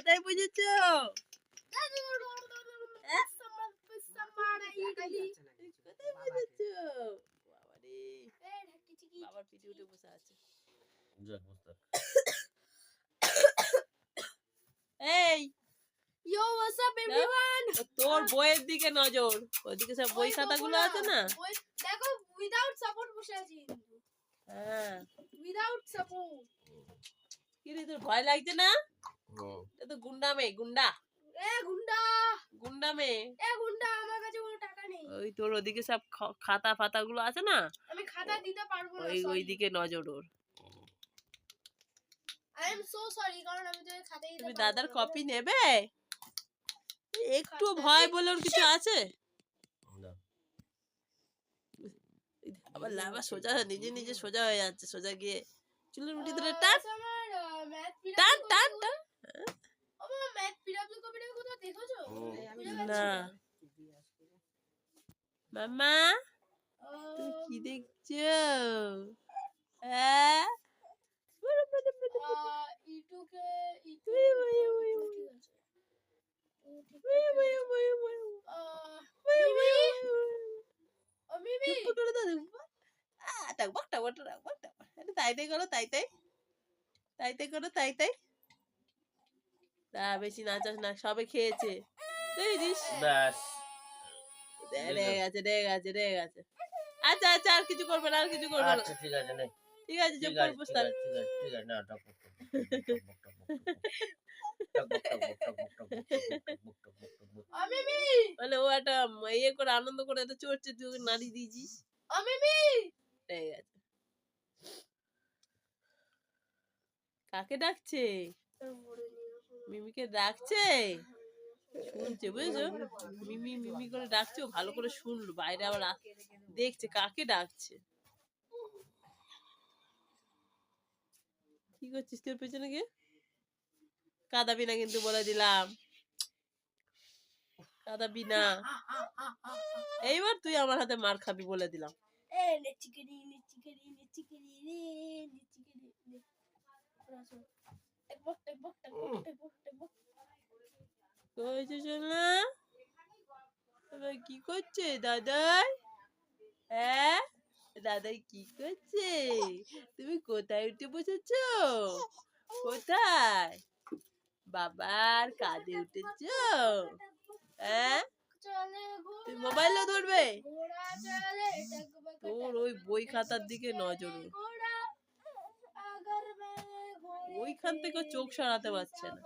কোথায় বুঝেছ বাবারে পিঠে উঠে বসে আছে এই। তোর বইয়ের দিকে নজর। ওইদিকে সব বই খাতাগুলো আছে না? দেখো উইদাউট সাপোর্ট বসে আছি হ্যাঁ। উইদাউট সাপোর্ট কি রে তোর ভয় লাগছে না? এটা তো গুন্ডা মেয়ে গুন্ডা। এ গুন্ডা। গুন্ডা মেয়ে। এ গুন্ডা আমার কাছে কোনো টাকা নেই। ওই তোর ওদিকে সব খাতা ফাতা গুলো আছে না? আমি খাতা দিতে পারব না ওই ওই নজর ওর। আই এম সো সরি কারণ আমি তো খাতা দিতে তুমি দাদার কপি নেবে? একটু ভয়। বলে ওর কিছু আছে? আবার লাভা সোজা নিজে নিজে সোজা হয়ে যাচ্ছে সোজা গিয়ে। চুলের মুঠি ধরে টান। আচ্ছা, টান টান। না মামা তুমি আহ, কি দেখছো হ্যাঁ আহ, ইটুকে ইটু উই, উই, উই, ইটু, উই। ঠিক আছে। ও, ঠিক উই, আছে। We, we, we, ah, we, we, Mimi we. ও মিমি চুপ করে দাও আহ, টাকবাক, টাকবাক, টাকবাক, টাকবাক। আরে তাই তাই করো তাই তাই তাই তাই করো তাই তাই তা বেশি নাচাস না সবে খেয়েছে বুঝেছিস ব্যাস রে গেছে রে গেছে রে গেছে আচ্ছা আচ্ছা আর কিছু করবে না আর কিছু করবে না আচ্ছা ঠিক আছে নে ঠিক আছে যে ঠিক আছে করব ঠিক আছে ঠিক আছে না টক মানে ও একটা ইয়ে করে আনন্দ করে একটা চড়ছে তুই নাড়ি দিয়েছিস ঠিক আছে কাকে ডাকছে মিমিকে ডাকছে? শুনছে, বুঝেছ? মিমি মিমি করে ডাকছে ভালো করে শুনলো, বাইরে আবার দেখছে, কাকে ডাকছে? কি করছিস তোর পেছনে গিয়ে? কাঁদাবি না কিন্তু বলে দিলাম। কাঁদাবি না। এইবার তুই আমার হাতে মার খাবি বলে দিলাম। এ নেচিকেরি নেচিকেরি নেচিকেরি কি করছে দাদাই? হ্যাঁ? দাদাই কি করছে? তুমি কোথায় উঠে বসেছ? কোথায়? বাবার কাঁধে উঠেছ? হ্যাঁ? ঘোড়া মোবাইলও ধরবে? তোর ওই বই খাতার দিকে নজর ওইখান থেকে চোখ সরাতে পারছে না।